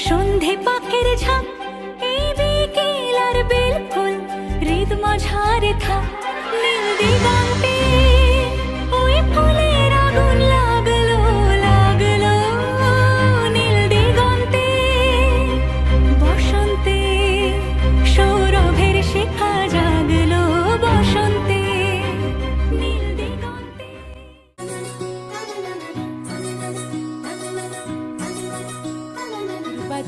সন্ধে পাখের ঝাঁক এই বিকেল আর বিলকুল হৃদ মাঝারে থাক নীল দিগন্তে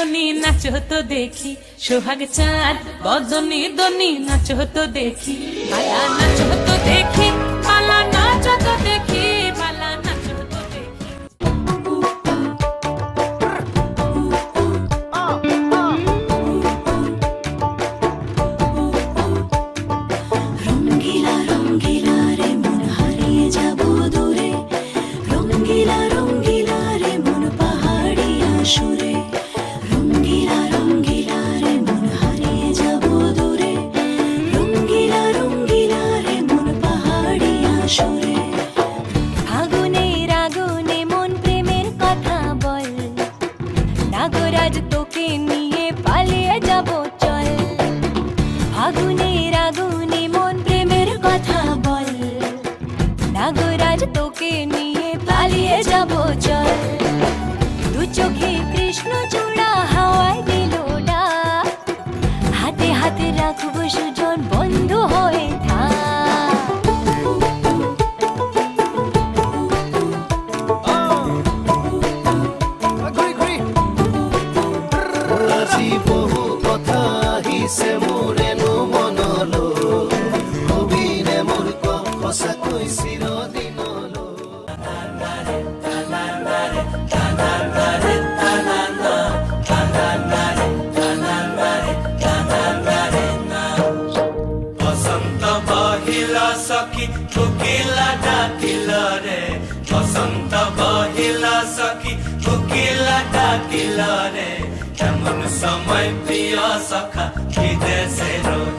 ধনি নাচ হতো দেখি, সোহাগ চাঁদ, বদনি দনি নাচো হতো দেখি মায়া নাচ হতো দেখি। চোখে কৃষ্ণ চূড়া হাওয়ায় দিল ডাক। হাতে হাতে রাখব সুজন বন্ধু হয়ে থাক। আজি বহু কথা আহিছে মোৰেনো বসন্ত বহিলা সখী ভুকিলা ডাকিল রে এমন সময় প্রিয় সখা বিদেশে রয়ে